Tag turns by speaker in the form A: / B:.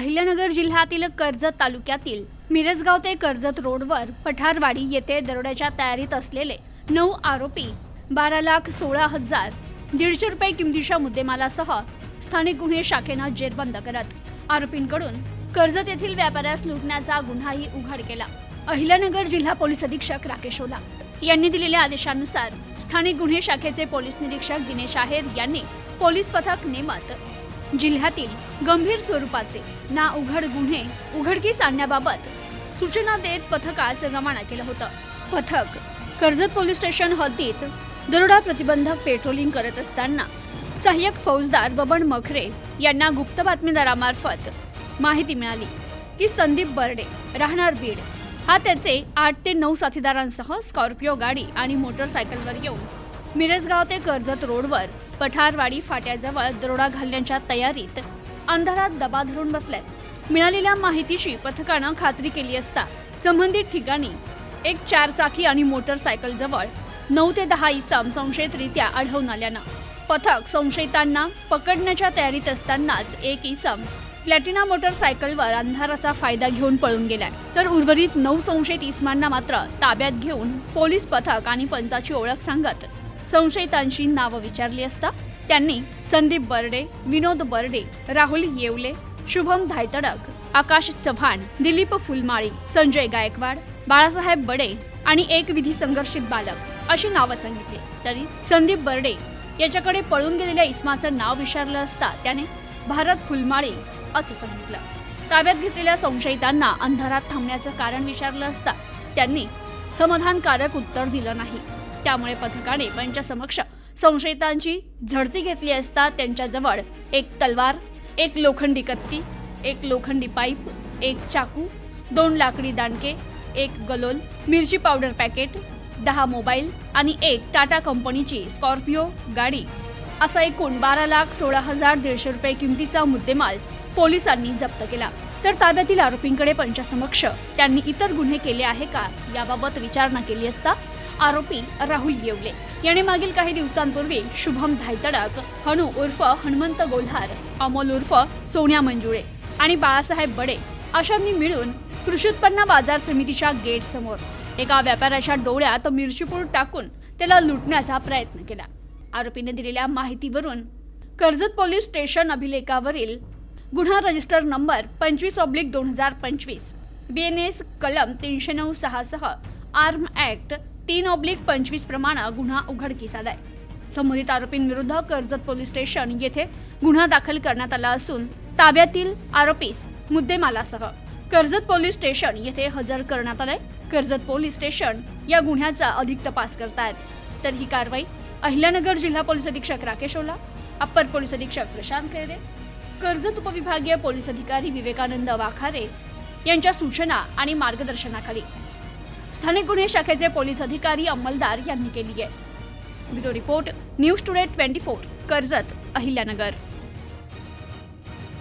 A: अहिल्यानगर जिल्ह्यातील कर्जत तालुक्यातील मिरजगाव ते कर्जत रोडवर पठारवाडी येथे दरोड्याच्या तयारीत असलेले नऊ आरोपी बारा लाख सोळा हजार दीडशे रुपये किमतीच्या मुद्देमालासह स्थानिक गुन्हे शाखेनं जेरबंद करत आरोपींकडून कर्जत येथील व्यापाऱ्यास लुटण्याचा गुन्हाही उघड केला. अहिल्यानगर जिल्हा पोलीस अधीक्षक राकेश ओला यांनी दिलेल्या आदेशानुसार स्थानिक गुन्हे शाखेचे पोलीस निरीक्षक दिनेश आहेर यांनी पोलीस पथक नेमत जिल्ह्यातील गंभीर स्वरूपाचे ना उघड गुन्हे उघडकीस आणण्याबाबत सूचना देत पथकास रवाना केलं होतं. पथक कर्जत पोलीस स्टेशन हद्दीत दरोडा प्रतिबंधक पेट्रोलिंग करत असताना सहाय्यक फौजदार बबन मखरे यांना गुप्त बातमीदारामार्फत माहिती मिळाली की संदीप बर्डे राहणार बीड. हा त्याचे आठ ते नऊ साथीदारांसह स्कॉर्पिओ गाडी आणि मोटरसायकलवर येऊन मिरजगाव ते कर्जत रोडवर पठारवाडी फाट्याजवळ दरोडा घालण्याच्या तयारीत अंधारात दबा धरून बसल्यात. मिळालेल्या माहितीची पथकानं खात्री केली असता संबंधित ठिकाणी एक चारचाकी आणि मोटरसायकल जवळ नऊ ते दहा इसम संशयितरित्या आढळून आल्यानं पथक संशयितांना पकडण्याच्या तयारीत असतानाच एक इसम प्लॅटिना मोटरसायकलवर अंधाराचा फायदा घेऊन पळून गेलाय तर उर्वरित नऊ संशयित इसमांना मात्र ताब्यात घेऊन पोलीस पथक आणि पंचाची ओळख सांगत संशयितांची नावं विचारली असता त्यांनी संदीप बर्डे विनोद बर्डे राहुल येवले शुभम धायतडक आकाश चव्हाण दिलीप फुलमाळी संजय गायकवाड बाळासाहेब बडे आणि एक विधी संघर्षित बालक अशी नावं सांगितली. तरी संदीप बर्डे याच्याकडे पळून गेलेल्या इस्माचं नाव विचारलं असता त्याने भारत फुलमाळी असं सांगितलं. ताब्यात घेतलेल्या संशयितांना अंधारात थांबण्याचं कारण विचारलं असता त्यांनी समाधानकारक उत्तर दिलं नाही. त्यामुळे पथकाने समक्ष संशयितांची झडती घेतली असता त्यांच्याजवळ एक तलवार एक लोखंडी कत्ती एक लोखंडी पाईप एक चाकू दोन लाकडी दांडके एक गलोल मिरची पावडर पॅकेट दहा मोबाईल आणि एक टाटा कंपनीची स्कॉर्पिओ गाडी. असा एकूण बारा लाख सोळा हजार दीडशे रुपये किमतीचा मुद्देमाल पोलिसांनी जप्त केला. तर ताब्यातील आरोपींकडे पंचासमक्ष त्यांनी इतर गुन्हे केले आहे का याबाबत विचारणा केली असता आरोपी राहुल येवले. याने मागील काही दिवसांपूर्वी शुभम धायतडक हनु उर्फ हनुमंत गोल्हार अमोल उर्फ सोन्या मंजुळे आणि बाळासाहेब बडे अशांनी मिळून कृषी उत्पन्न बाजार समितीच्या गेट समोर एका व्यापाऱ्याच्या डोळ्यात मिरचीपूर टाकून त्याला लुटण्याचा प्रयत्न केला. आरोपीने दिलेल्या माहितीवरून कर्जत पोलीस स्टेशन अभिलेखावरील गुन्हा रजिस्टर नंबर पंचवीस ऑब्लिक दोन हजार पंचवीस बी एन एस कलम तीनशे नऊ सहासह आर्म ॲक्ट तीन ऑब्लिक पंचवीस प्रमाणे गुन्हा उघडकीस आलाय. संबंधित आरोपींविरुद्ध कर्जत पोलीस स्टेशन येथे गुन्हा दाखल करण्यात आला असून ताब्यातील आरोपीस मुद्देमालासह कर्जत पोलीस स्टेशन येथे हजर करण्यात आलंय. कर्जत पोलीस स्टेशन या गुन्ह्याचा अधिक तपास करतायत. तर ही कारवाई अहिल्यानगर जिल्हा पोलीस अधीक्षक राकेश ओला अप्पर पोलीस अधीक्षक प्रशांत खैरे कर्जत उपविभागीय पोलीस अधिकारी विवेकानंद वाखारे यांच्या सूचना आणि मार्गदर्शनाखाली स्थानिक गुन्हे शाखेचे पोलीस अधिकारी अंमलदार यांनी केली आहे. Bureau report news today twenty four Karjat Ahilyanagar.